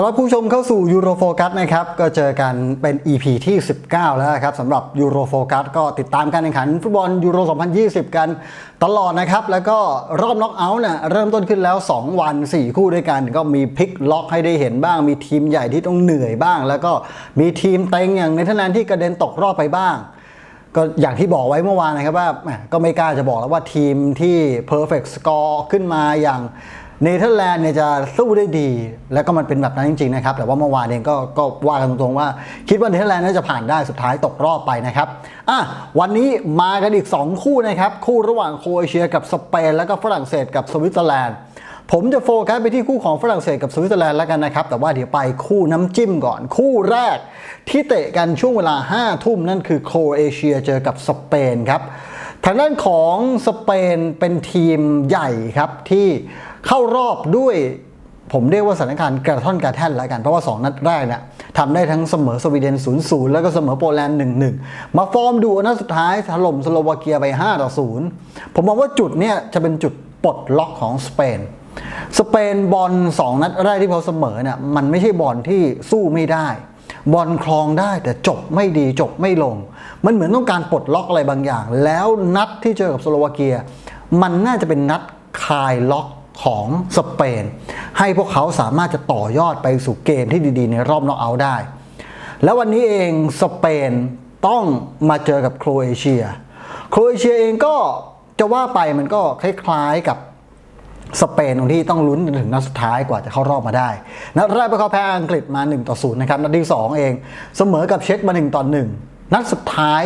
ต้อนรับผู้ชมเข้าสู่ยูโรโฟกัสนะครับ ก็เจอกันเป็น EP ที่ 19 แล้วครับสำหรับยูโรโฟกัสก็ติดตามการแข่งขันฟุตบอลยูโร 2020 กันตลอดนะครับ แล้วก็รอบน็อกเอาท์เนี่ยเริ่มต้นขึ้นแล้ว 2 วัน 4 คู่ด้วยกัน ก็มีพลิกล็อกให้ได้เห็นบ้าง มีทีมใหญ่ที่ต้องเหนื่อยบ้าง แล้วก็มีทีมเต็งอย่างเนเธอร์แลนที่กระเด็นตกรอบไปบ้างก็อย่างที่บอกไว้เมื่อวานนะครับว่าก็ไม่กล้าจะบอกแล้วว่าทีมที่ perfect score ขึ้นมาอย่าง เนเธอร์แลนด์เนี่ยจะสู้ได้ดี แล้วก็มันเป็นแบบนั้นจริงๆนะครับ แต่ว่าเมื่อวานเองก็ก็ว่ากันตรงๆว่า คิดว่าเนเธอร์แลนด์น่าจะผ่านได้สุดท้ายตกรอบไปนะครับอะวันนี้มากันอีก 2 คู่นะครับ คู่ระหว่างโครเอเชียกับสเปน แล้วก็ฝรั่งเศสกับสวิตเซอร์แลนด์ผมจะโฟกัสไปที่คู่ของฝรั่งเศสกับสวิตเซอร์แลนด์แล้วกันนะครับ แต่ว่าเดี๋ยวไปคู่น้ำจิ้มก่อน คู่แรกที่เตะกันช่วงเวลา 5 ทุ่มนั่นคือโครเอเชียเจอกับสเปนครับทางด้านของสเปนเป็นทีมใหญ่ครับที่ เข้ารอบด้วย ผมเรียกว่าสถานการณ์กระท่อนกระแท่นแล้วกัน เพราะว่า 2 นัดแรกเนี่ยทำได้ทั้งเสมอสวีเดน 0-0 แล้วก็เสมอโปแลนด์ 1-1 มาฟอร์มดูนัดสุดท้ายถล่มสโลวาเกียไป 5-0 ผมมองว่าจุดเนี่ยจะเป็นจุดปลดล็อกของสเปนสเปนบอล2 นัดแรกที่เขาเสมอเนี่ยมันไม่ใช่บอลที่สู้ไม่ได้ บอลคลองได้แต่จบไม่ดีจบไม่ลง มันเหมือนต้องการปลดล็อกอะไรบางอย่าง แล้วนัดที่เจอกับสโลวาเกีย มันน่าจะเป็นนัดคลายล็อก ของสเปน ให้พวกเขาสามารถจะต่อยอดไปสู่เกมที่ดีๆ ในรอบน็อกเอาท์ได้ แล้ววันนี้เองสเปนต้องมาเจอกับโครเอเชีย โครเอเชียเองก็จะว่าไปมันก็คล้ายๆกับสเปนตรงที่ต้องลุ้นถึงนัดสุดท้ายกว่าจะเข้ารอบมาได้ นัดแรกไปเขาแพ้อังกฤษมา1ต่อ0นะครับ นัดที่ 2 เองเสมอกับเช็กมา1ต่อ1นัดสุดท้าย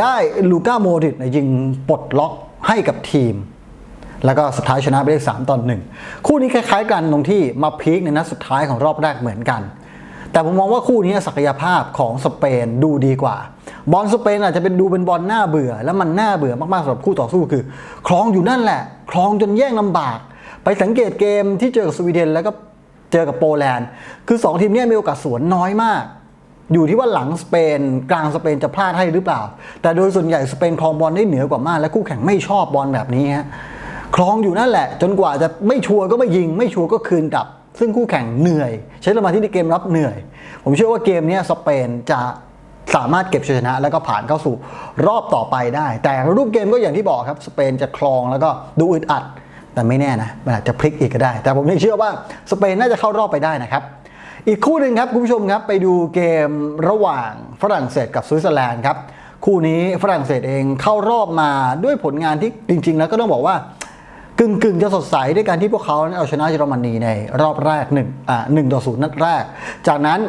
ได้ลูก้าโมดิตยิงปลดล็อกให้กับทีม แล้วก็สุดท้ายชนะไปได้3ต่อ1คู่นี้คล้ายๆกันตรงที่มาพีคในนัดสุดท้ายของรอบแรกเหมือนกัน แต่ผมมองว่าคู่นี้ศักยภาพของสเปนดูดีกว่า บอลสเปนอาจจะเป็นดูเป็นบอลหน้าเบื่อ แล้วมันน่าเบื่อมากๆสำหรับคู่ต่อสู้คือคลองอยู่นั่นแหละคลองจนแย่งลำบาก ไปสังเกตเกมที่เจอกับสวีเดนแล้วก็เจอกับโปแลนด์ คือ 2 ทีมนี้มีโอกาสสวนน้อยมาก อยู่ที่ว่าหลังสเปน กลางสเปนจะพลาดให้หรือเปล่า แต่โดยส่วนใหญ่สเปนคลองบอลได้เหนือกว่ามาก และคู่แข่งไม่ชอบบอลแบบนี้ฮะ คลองอยู่นั่นแหละ จนกว่าจะไม่ชัวร์ก็ไม่ยิง ไม่ชัวร์ก็คืนกลับ ซึ่งคู่แข่งเหนื่อย ใช้สมาธิในเกมรับเหนื่อย ผมเชื่อว่าเกมนี้สเปนจะสามารถเก็บชัยชนะ แล้วก็ผ่านเข้าสู่รอบต่อไปได้ แต่รูปเกมก็อย่างที่บอกครับสเปนจะคลองแล้วก็ดูอึดอัด แต่ไม่แน่นะมันอาจจะพลิกอีกก็ได้ แต่ผมยังเชื่อว่าสเปนน่าจะเข้ารอบไปได้นะครับอีกคู่หนึ่งครับคุณผู้ชมครับไปดูเกมระหว่างฝรั่งเศสกับสวิตเซอร์แลนด์ครับคู่นี้ฝรั่งเศสเองเข้ารอบมาด้วยผลงานที่จริง ๆ แล้วก็ต้องบอกว่า กึ่งกึ่งๆจะสดใสด้วยการที่พวกเขาเอาชนะเยอรมนีในรอบแรกหนึ่งอ่าหนึ่งต่อศูนย์นัดแรก จากนั้น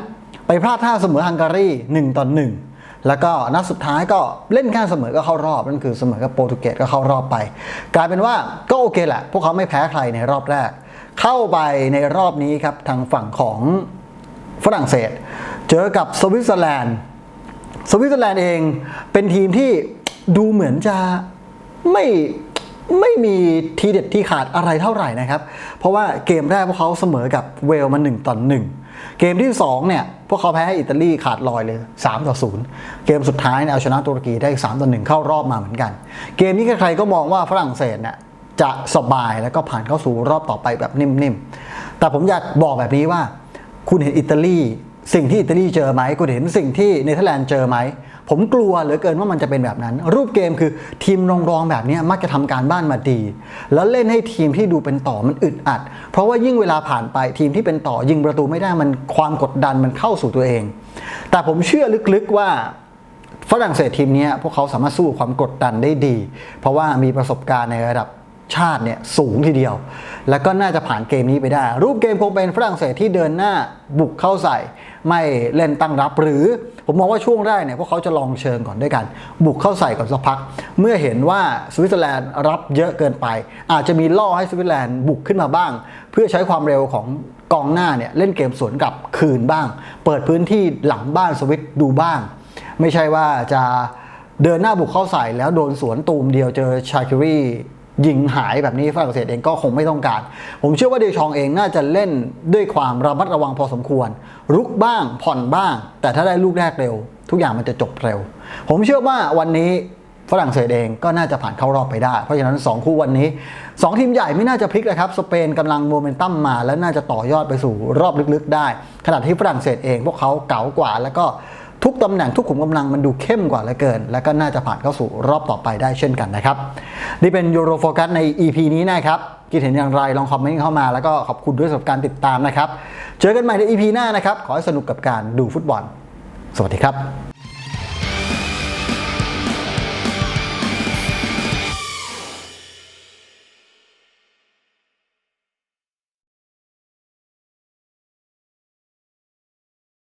ไปพลาดท่าเสมอฮังการีหนึ่งต่อหนึ่งแล้วก็นัดสุดท้ายก็เล่นแค่เสมอก็เข้ารอบนั่นคือเสมอกับโปรตุเกสก็เข้ารอบไป กลายเป็นว่าก็โอเคแหละ พวกเขาไม่แพ้ใครในรอบแรก เข้าไปในรอบนี้ครับทางฝั่งของฝรั่งเศส เจอกับสวิตเซอร์แลนด์สวิตเซอร์แลนด์เองเป็นทีมที่ดูเหมือนจะไม่ ไม่มีทีเด็ดที่ขาดอะไรเท่าไหร่นะครับ เพราะว่าเกมแรกพวกเขาเสมอกับเวลมา1ต่อ1เกมที่ 2 เนี่ย พวกเขาแพ้ให้อิตาลีขาดลอยเลย 3 ต่อ 0 เกมสุดท้ายเนี่ยเอาชนะตุรกีได้ 3 ต่อ 1 เข้ารอบมาเหมือนกัน เกมนี้ใครๆก็มองว่าฝรั่งเศสเนี่ยจะสบายแล้วก็ผ่านเข้าสู่รอบต่อไปแบบนิ่มๆ แต่ผมอยากบอกแบบนี้ว่า คุณเห็นอิตาลีสิ่งที่อิตาลีเจอไหมคุณเห็นสิ่งที่เนเธอร์แลนด์เจอไหม ผมกลัวเหลือเกินว่ามันจะเป็นแบบนั้น รูปเกมคือทีมรองๆแบบนี้มักจะทำการบ้านมาดี แล้วเล่นให้ทีมที่ดูเป็นต่อมันอึดอัด เพราะว่ายิ่งเวลาผ่านไปทีมที่เป็นต่อยิงประตูไม่ได้มันความกดดันมันเข้าสู่ตัวเอง แต่ผมเชื่อลึกๆว่าฝรั่งเศสทีมนี้พวกเขาสามารถสู้ความกดดันได้ดี เพราะว่ามีประสบการณ์ในระดับ ชาติเนี่ยสูงทีเดียว แล้วก็น่าจะผ่านเกมนี้ไปได้ รูปเกมคงเป็นฝรั่งเศสที่เดินหน้าบุกเข้าใส่ ไม่เล่นตั้งรับหรือ ผมมองว่าช่วงแรกเนี่ยพวกเขาจะลองเชิงก่อนด้วยกัน บุกเข้าใส่ก่อนสักพัก เมื่อเห็นว่าสวิตเซอร์แลนด์รับเยอะเกินไป อาจจะมีล่อให้สวิตเซอร์แลนด์บุกขึ้นมาบ้าง เพื่อใช้ความเร็วของกองหน้าเนี่ยเล่นเกมสวนกลับคืนบ้าง เปิดพื้นที่หลังบ้านสวิตดูบ้าง ไม่ใช่ว่าจะเดินหน้าบุกเข้าใส่แล้วโดนสวนตูมเดียวเจอชาคิรี ยิงหายแบบนี้ฝรั่งเศสเองก็คงไม่ต้องการ ผมเชื่อว่าเดชองเองน่าจะเล่นด้วยความระมัดระวังพอสมควร รุกบ้างผ่อนบ้าง แต่ถ้าได้ลูกแรกเร็ว ทุกอย่างมันจะจบเร็ว ผมเชื่อว่าวันนี้ฝรั่งเศสเองก็น่าจะผ่านเข้ารอบไปได้ เพราะฉะนั้น 2 คู่วันนี้ 2 ทีมใหญ่ไม่น่าจะพลิกนะครับ สเปนกำลังโมเมนตัมมา และน่าจะต่อยอดไปสู่รอบลึกๆ ได้ ขณะที่ฝรั่งเศสเองพวกเขาเก๋ากว่าแล้วก็ ทุกตำแหน่งทุกขุมกำลังมันดูเข้มกว่าเหลือเกิน และก็น่าจะผ่านเข้าสู่รอบต่อไปได้เช่นกันนะครับ นี่เป็นยูโรโฟกัสใน EP นี้นะครับคิดเห็นอย่างไรลองคอมเมนต์เข้ามาแล้วก็ขอบคุณด้วยสำหรับการติดตามนะครับ เจอกันใหม่ใน EP หน้านะครับ ขอให้สนุกกับการดูฟุตบอล สวัสดีครับ